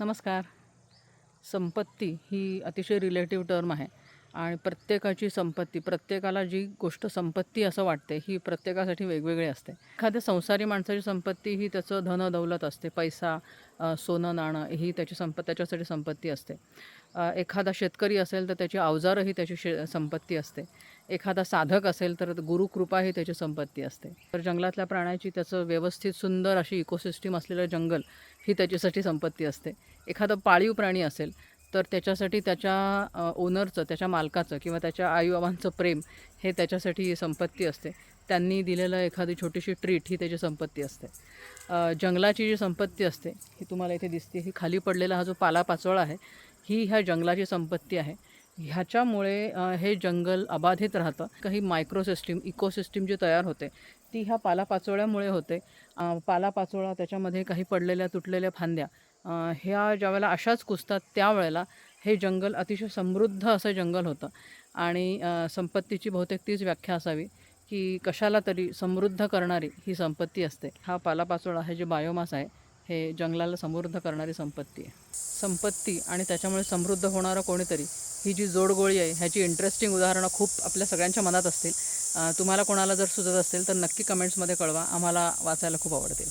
नमस्कार. संपत्ती ही अतिशय रिलेटिव्ह टर्म आहे. आणि प्रत्येकाची संपत्ती प्रत्येकाला जी गोष्ट संपत्ती असं वाटते ही प्रत्येकासाठी वेगवेगळी असते. एखाद्या संसारी माणसाची संपत्ती ही त्याचं धन दौलत असते. पैसा सोनं नाणं ही त्याची संप त्याच्यासाठी संपत्ती असते. एखादा शेतकरी असेल तर त्याची अवजारं ही त्याची शे संपत्ती असते. एखादा साधक असेल तर गुरुकृपा ही त्याची संपत्ती असते. तर जंगलातल्या प्राण्याची त्याचं व्यवस्थित सुंदर अशी इकोसिस्टीम असलेलं जंगल ही त्याच्यासाठी संपत्ती असते. एखादं पाळीव प्राणी असेल तर त्याच्यासाठी त्याच्या ओनरचं त्याच्या मालकाचं किंवा त्याच्या आईबाबांचं प्रेम हे त्याच्यासाठी संपत्ती असते. त्यांनी दिलेलं एखादी छोटीशी ट्रीट ही त्याची संपत्ती असते. जंगलाची जी संपत्ती असते ही तुम्हाला इथे दिसते ही खाली पडलेला हा जो पालापाचोळा आहे ही ह्या जंगलाची संपत्ती आहे. ह्याच्यामुळे हे जंगल अबाधित राहतं. काही मायक्रोसिस्टीम इकोसिस्टीम जी तयार होते ती ह्या पालापाचोळ्यामुळे होते. पालापाचोळा त्याच्यामध्ये काही पडलेल्या तुटलेल्या फांद्या ह्या ज्यावेळेला अशाच कुसतात त्यावेळेला हे जंगल अतिशय समृद्ध असं जंगल होतं. आणि संपत्तीची बहुतेक तीच व्याख्या असावी की कशाला तरी समृद्ध करणारी ही संपत्ती असते. हा पालापाचोळा हे जे बायोमास आहे हे जंगलाला समृद्ध करणारी संपत्ती आहे. संपत्ती आणि त्याच्यामुळे समृद्ध होणारं कोणीतरी ही जी जोडगोळी आहे ह्याची इंटरेस्टिंग उदाहरणं खूप आपल्या सगळ्यांच्या मनात असतील. तुम्हाला कोणाला जर सुचत असतील तर नक्की कमेंट्समध्ये कळवा. आम्हाला वाचायला खूप आवडतील.